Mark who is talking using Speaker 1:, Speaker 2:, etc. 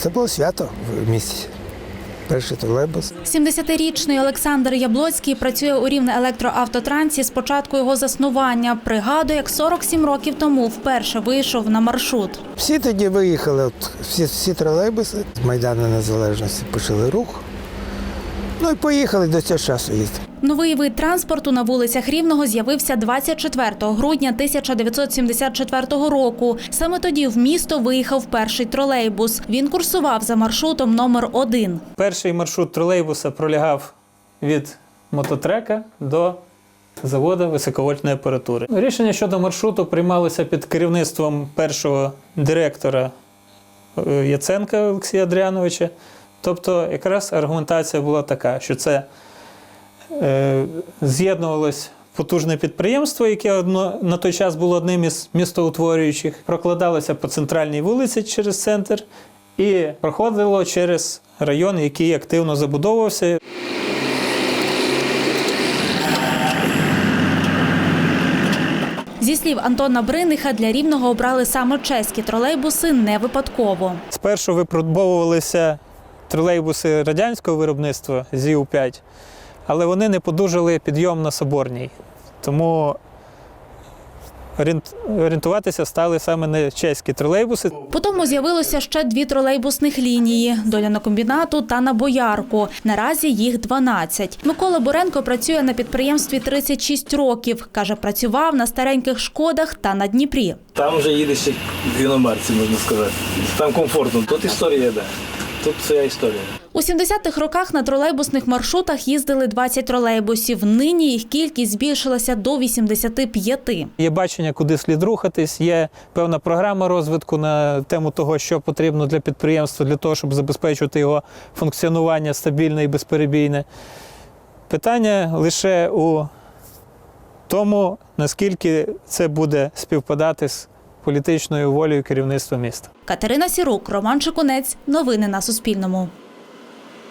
Speaker 1: Це було свято в місті. Перший тролейбус.
Speaker 2: 70-річний Олександр Яблоцький працює у рівне електроавтотрансі з початку його заснування. Пригадує, як 47 років тому вперше вийшов на маршрут.
Speaker 1: Всі тоді виїхали, от, всі, всі тролейбуси з Майдану Незалежності почали рух. Ну і поїхали до цього часу їздити.
Speaker 2: Новий вид транспорту на вулицях Рівного з'явився 24 грудня 1974 року. Саме тоді в місто виїхав перший тролейбус. Він курсував за маршрутом номер 1
Speaker 3: Перший маршрут тролейбуса пролягав від мототрека до заводу високовольтної апаратури. Рішення щодо маршруту приймалося під керівництвом першого директора е, Яценка Олексія Адріановича. Тобто, якраз аргументація була така, що це з'єднувалось потужне підприємство, яке одно, на той час було одним із містоутворюючих, прокладалося по центральній вулиці через центр і проходило через район, який активно забудовувався.
Speaker 2: Зі слів Антона Бриниха, для Рівного обрали саме чеські тролейбуси не випадково.
Speaker 3: Спершу випробовувалися тролейбуси радянського виробництва ЗІУ-5, але вони не подужали підйом на Соборній. Тому орієнтуватися стали саме на чеські тролейбуси.
Speaker 2: Потім з'явилося ще дві тролейбусних лінії – до лянокомбінату та на Боярку. Наразі їх 12. Микола Буренко працює на підприємстві 36 років. Каже, працював на стареньких «Шкодах» та на Дніпрі.
Speaker 4: Там вже їдеш як в іномарці, можна сказати. Там комфортно. Тут історія йде. Тут своя історія.
Speaker 2: У 70-х роках на тролейбусних маршрутах їздили 20 тролейбусів. Нині їх кількість збільшилася до 85.
Speaker 3: Є бачення, куди слід рухатись, є певна програма розвитку на тему того, що потрібно для підприємства, для того, щоб забезпечувати його функціонування стабільне і безперебійне. Питання лише у тому, наскільки це буде співпадати з політичною волею керівництва міста.
Speaker 2: Катерина Сірук, Роман Шиконець, Новини на Суспільному.